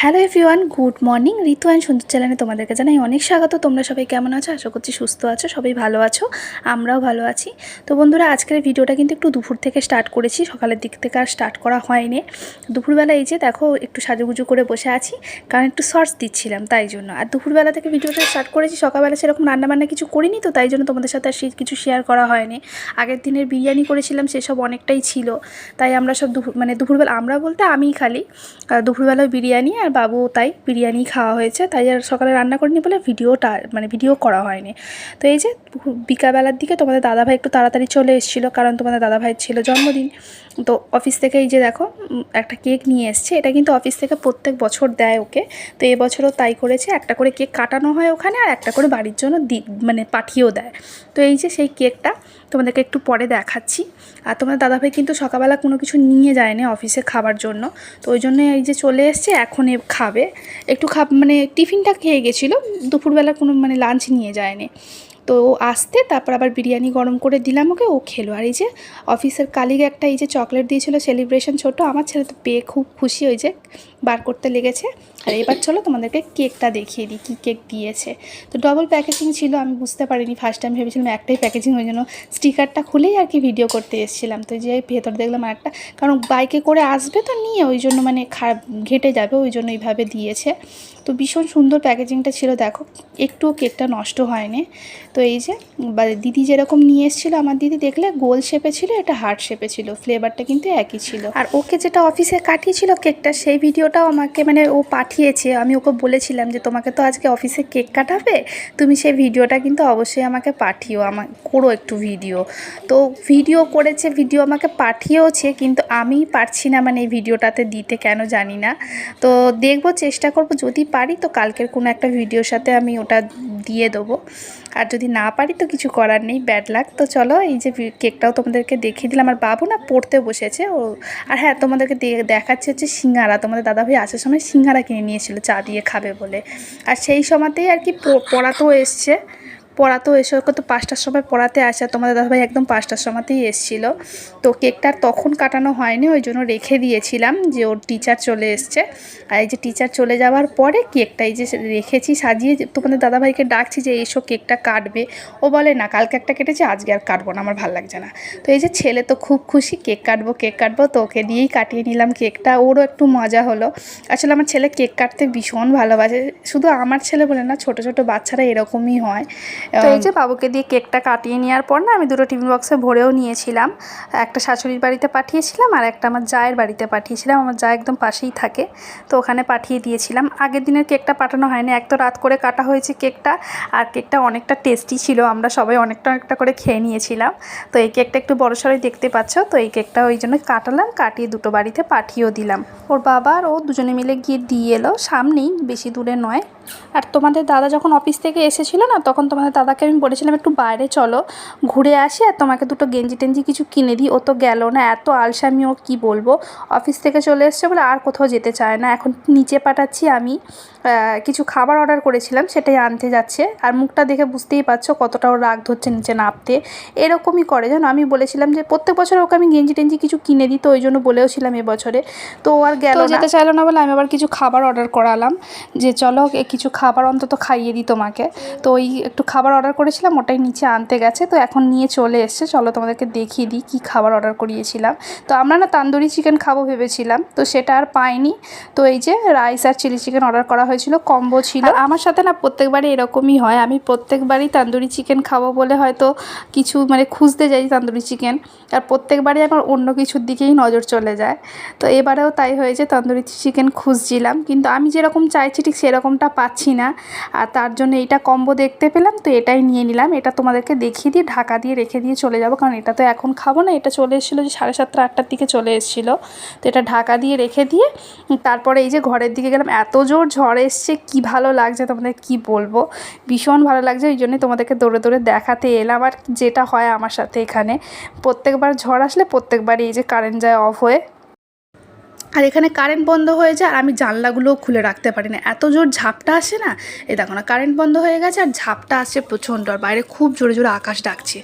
Hello everyone good morning. Ritu and Sundar চ্যানেলে তোমাদেরকে জানাই অনেক স্বাগত। তোমরা সবাই কেমন আছো? আশা করছি সুস্থ আছো সবাই ভালো আছো আমরাও ভালো আছি। তো বন্ধুরা আজকের ভিডিওটা কিন্তু একটু দুপুর থেকে স্টার্ট করেছি। সকালের দিক থেকে আর স্টার্ট করা হয়নি। দুপুরবেলা এই যে দেখো একটু সাজুগুজু করে বসে আছি কারণ একটু শর্টস দিচ্ছিলাম তাই জন্য। আর দুপুরবেলা থেকে ভিডিওটা স্টার্ট করেছি সকালবেলা সেরকম রান্নাবান্না কিছু করিনি তো তাই জন্য তোমাদের সাথে আর কিছু শেয়ার করা হয়নি। আগের দিনের বিরিয়ানি করেছিলাম সেসব অনেকটাই ছিল। তাই আমরা সব দুপুর মানে দুপুরবেলা আমরা বলতে আমিই খালি। আহ, দুপুরবেলায় বিরিয়ানি আর বাবু তাই বিরিয়ানি খাওয়া হয়েছে, তাই আর সকালে রান্না করিনি বলে ভিডিওটা মানে ভিডিও করা হয়নি। তো এই যে বিকালবেলার দিকে তোমাদের দাদাভাই একটু তাড়াতাড়ি চলে এসেছিল, কারণ তোমাদের দাদাভাইয়ের ছিল জন্মদিন। তো অফিস থেকে এই যে দেখো একটা কেক নিয়ে এসছে, এটা কিন্তু অফিস থেকে প্রত্যেক বছর দেয় ওকে। তো এবছরও তাই করেছে, একটা করে কেক কাটানো হয় ওখানে আর একটা করে বাড়ির জন্য দি মানে পাঠিয়েও দেয়। তো এই যে সেই কেকটা তোমাদেরকে একটু পরে দেখাচ্ছি। আর তোমাদের দাদাভাই কিন্তু সকালবেলা কোনো কিছু নিয়ে যায়নি অফিসে খাবার জন্য। তো ওই জন্য এই যে চলে এসছে এখন খাবে। একটু খাব মানে টিফিনটা খেয়ে গেছিল, দুপুরবেলা কোনো মানে লাঞ্চ নিয়ে যায়নি। তো ও আসতে, তারপর আবার বিরিয়ানি গরম করে দিলাম ওকে, ও খেলো। আর এই যে অফিসের কালিগে একটা এই যে চকলেট দিয়েছিল সেলিব্রেশন ছোট, আমার ছেলে তো পেয়ে খুব খুশি ওই যে বার করতে লেগেছে। আর এবার চলো তোমাদেরকে কেকটা দেখিয়ে দিই, কী কেক দিয়েছে। তো ডবল প্যাকেজিং ছিল, আমি বুঝতে পারিনি ফার্স্ট টাইম ভেবেছিলাম একটাই প্যাকেজিং ওই জন্য স্টিকারটা খুলেই আর কি ভিডিও করতে এসেছিলাম। তো যে ভেতর দেখলাম একটা, কারণ বাইকে করে আসবে তো নিয়ে, ওই জন্য মানে খারাপ ঘেটে যাবে, ওই জন্য এইভাবে দিয়েছে। তো ভীষণ সুন্দর প্যাকেজিংটা ছিল, দেখো, একটুও কেকটা নষ্ট হয়নি। তো এই যে দিদি যেরকম নিয়ে এসেছিল, আমার দিদি দেখলে গোল শেপে ছিল, এটা হার্ট শেপে ছিল ফ্লেভারটা কিন্তু একই ছিল। আর ওকে যেটা অফিসে কাটিয়েছিল কেকটা, সেই ভিডিওটাও আমাকে মানে ও পাঠিয়েছে। আমি ওকে বলেছিলাম যে, তোমাকে তো আজকে অফিসে কেক কাটাবে? তুমি সেই ভিডিওটা কিন্তু অবশ্যই আমাকে পাঠিও আমার করো একটু ভিডিও। তো ভিডিও করেছে, ভিডিও আমাকে পাঠিয়েওছে, কিন্তু আমি পারছি না মানে এই ভিডিওটাতে দিতে, কেন জানি না। তো দেখব, চেষ্টা করব, যদি পারি তো কালকের কোনো একটা ভিডিওর সাথে আমি ওটা দিয়ে দেবো। আর যদি না পারি তো কিছু করার নেই ব্যাড লাক তো চলো, এই যে কেকটাও তোমাদেরকে দেখিয়ে দিলাম। আর বাবু না পড়তে বসেছে, ও, আর হ্যাঁ তোমাদেরকে দেখাচ্ছে হচ্ছে সিঙ্গারা। তোমাদের দাদাভাই আসার সময় সিঙ্গারা কিনে নিয়েছিল চা দিয়ে খাবে বলে। আর সেই সময়তেই আর কি পড়াতেও এসছে। পড়াতেও এসে তো পাঁচটার সময় পড়াতে আসে। তোমাদের দাদাভাই একদম পাঁচটার সময়তেই এসছিল। তো কেকটা তখন কাটানো হয়নি, ওই জন্য রেখে দিয়েছিলাম যে ওর টিচার চলে এসছে। আর এই যে টিচার চলে যাওয়ার পরে কেকটা এই যে রেখেছি, সাজিয়ে তোমাদের দাদাভাইকে ডাকছি যে, এসো, কেকটা কাটবে। ও বলে, না, কালকে একটা কেটেছে, আজকে আর কাটবো না, আমার ভালো লাগছে না। তো এই যে ছেলে তো খুব খুশি, কেক কাটবো কেক কাটবো, তো ওকে দিয়েই কাটিয়ে নিলাম কেকটা। ওরও একটু মজা হলো। আসলে আমার ছেলে কেক কাটতে ভীষণ ভালোবাসে। শুধু আমার ছেলে বলে না, ছোট ছোট বাচ্চারা এরকমই হয়। তো এই যে বাবুকে দিয়ে কেকটা কাটিয়ে নেওয়ার পর না আমি দুটো টিফিন বক্সে ভরেও নিয়েছিলাম। একটা শাশুড়ির বাড়িতে পাঠিয়েছিলাম আর একটা আমার জায়ের বাড়িতে পাঠিয়েছিলাম। আমার যা একদম পাশেই থাকে। তো ওখানে পাঠিয়ে দিয়েছিলাম। আগের দিনের কেকটা পাঠানো হয়নি। এক তো রাত করে কাটা হয়েছে কেকটা আর কেকটা অনেকটা টেস্টি ছিল। আমরা সবাই অনেকটা অনেকটা করে খেয়ে নিয়েছিলাম। তো এই কেকটা একটু বড় সড়ই দেখতে পাচ্ছ। তো এই কেকটা ওই জন্য কাটালাম। কাটিয়ে দুটো বাড়িতে পাঠিয়েও দিলাম। ওর বাবা আর ও দুজনে মিলে গিয়ে দিয়ে এলো। সামনেই বেশি দূরে নয়। আর তোমাদের দাদা যখন অফিস থেকে এসেছিল না তখন তোমাদের দাদাকে আমি বলেছিলাম একটু বাইরে চলো ঘুরে আসি আর তোমাকে দুটো গেঞ্জি টেঞ্জি কিছু কিনে দিই। ও তো গেল না এত আলসামি ও কী বলব? অফিস থেকে চলে এসছে বলে আর কোথাও যেতে চায় না। এখন নিচে পাঠাচ্ছি আমি কিছু খাবার অর্ডার করেছিলাম সেটাই আনতে যাচ্ছে। আর মুখটা দেখে বুঝতেই পারছ কতটা ওর রাগ ধরছে নিচে নামতে এরকমই করে জানো? আমি বলেছিলাম যে প্রত্যেক বছর ওকে আমি গেঞ্জি টেঞ্জি কিছু কিনে দিই তো ওই জন্য বলেওছিলাম এবছরে। তো ও আর গেল যেতে চাইলো না বলে আমি আবার কিছু খাবার অর্ডার করালাম যে চলো কিছু খাবার অন্তত খাইয়ে দিই তোমাকে। তো ওই একটু খাবার অর্ডার করেছিলাম, ওটাই নিচে আনতে গেছে। তো এখন নিয়ে চলে এসছে। চলো তোমাদেরকে দেখিয়ে দিই কী খাবার অর্ডার করিয়েছিলাম। তো আমরা না তান্দুরি চিকেন খাব ভেবেছিলাম, তো সেটা আর পাইনি। তো এই যে রাইস আর চিলি চিকেন অর্ডার করা হয়েছিল, কম্বো ছিল। আমার সাথে না প্রত্যেকবারই এরকমই হয়। আমি প্রত্যেকবারই তান্দুরি চিকেন খাব বলে হয়তো কিছু মানে খুঁজতে যাই তান্দুরি চিকেন। আর প্রত্যেকবারই আমার অন্য কিছুর দিকেই নজর চলে যায়। তো এবারেও তাই হয়েছে, তন্দুরি চিকেন খুঁজছিলাম। কিন্তু আমি যেরকম চাইছি, ঠিক সেরকমটা পাচ্ছি না। আর তার জন্য এইটা কম্বো দেখতে পেলাম। তো এটাই নিয়ে নিলাম। এটা তোমাদেরকে দেখিয়ে দিয়ে ঢাকা দিয়ে রেখে দিয়ে চলে যাব। কারণ এটা তো এখন খাব না। এটা চলে এসেছিল যে সাড়ে সাতটা, আটটার দিকে চলে এসেছিল। তো এটা ঢাকা দিয়ে রেখে দিয়ে তারপরে এই যে ঘরের দিকে গেলাম। এত জোর ঝড় এসছে, কি ভালো লাগছে তোমাদের কি বলব? ভীষণ ভালো লাগছে, ওই জন্যই তোমাদেরকে দৌড়ে দৌড়ে দেখাতে এলাম। আর যেটা হয় আমার সাথে এখানে, প্রত্যেকবার ঝড় আসলে প্রত্যেকবারই এই যে কারেন্ট যায় অফ হয়ে আর এখানে কারেন্ট বন্ধ হয়ে যায়, আর আমি জানলাগুলোও খুলে রাখতে পারি না। এত জোর ঝাপটা আসে না? এ দেখো না কারেন্ট বন্ধ হয়ে গেছে, আর ঝাপটা আসছে প্রচণ্ড, আর বাইরে খুব জোরে জোরে আকাশ ডাকছে।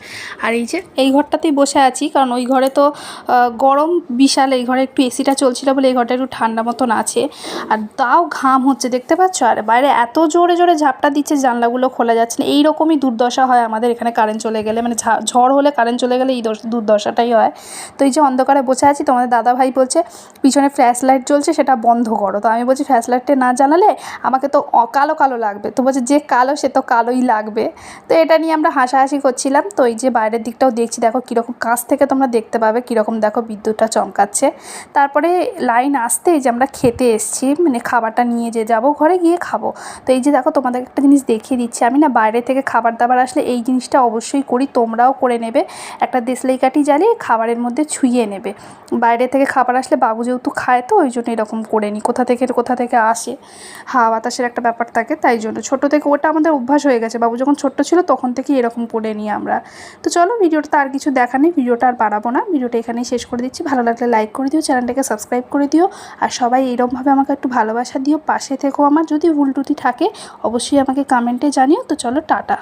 আর এই যে এই ঘরটাতেই বসে আছি, কারণ ওই ঘরে তো গরম বিশাল, এই ঘরে একটু এসিটা চলছিল বলে এই ঘরটা একটু ঠান্ডা মতন আছে। আর তাও ঘাম হচ্ছে, দেখতে পাচ্ছ? আর বাইরে এত জোরে জোরে ঝাপটা দিচ্ছে, জানলাগুলো খোলা যাচ্ছে না। এইরকমই দুর্দশা হয় আমাদের এখানে কারেন্ট চলে গেলে মানে ঝড় হলে কারেন্ট চলে গেলে এই দুর্দশাটাই হয়। তো এই যে অন্ধকারে বসে আছি, তোমাদের দাদা ভাই বলছে, পিছনে ফ্ল্যাশ লাইট জ্বলছে, সেটা বন্ধ করো। তো আমি বলছি ফ্ল্যাশ লাইটটা না জ্বালালে আমাকে তো কালো কালো লাগবে। তো বলছে, যে কালো, সে তো কালোই লাগবে। তো এটা নিয়ে আমরা হাসাহাসি করছিলাম। তো এই যে বাইরের দিকটাও দেখছি, দেখো কীরকম কাছ থেকে তোমরা দেখতে পাবে, কীরকম দেখো বিদ্যুৎটা চমকাচ্ছে। তারপরে লাইন আসতে যে আমরা খেতে এসেছি মানে খাবারটা নিয়ে যে যাব, ঘরে গিয়ে খাব। তো এই যে দেখো, তোমাদের একটা জিনিস দেখিয়ে দিচ্ছি। আমি না বাইরে থেকে খাবার দাবার আসলে এই জিনিসটা অবশ্যই করি, তোমরাও করে নেবে। একটা দেশলাই কাঠি জ্বালিয়ে খাবারের মধ্যে ছুঁয়ে নেবে। বাইরে থেকে খাবার আসলে বাবু যেহেতু খায় তো, ওই জন্য এরকম করে নিই কোথা থেকে কোথা থেকে আসে? হাওয়া বাতাসের একটা ব্যাপার থাকে, তাই জন্য। ছোটো থেকে ওটা আমাদের অভ্যাস হয়ে গেছে। বাবু যখন ছোট্ট ছিল, তখন থেকেই এরকম করে নিই আমরা। তো চলো ভিডিওটা আর কিছু দেখা নেই, ভিডিওটা আর বাড়াবো না। ভিডিওটা এখানেই শেষ করে দিচ্ছি। ভালো লাগলে লাইক করে দিও, চ্যানেলটাকে সাবস্ক্রাইব করে দিও। আর সবাই এরকমভাবে আমাকে একটু ভালোবাসা দিও। পাশে থেকেও আমার। যদি ভুল ত্রুটি থাকে, অবশ্যই আমাকে কমেন্টে জানিও। তো চলো, টাটা।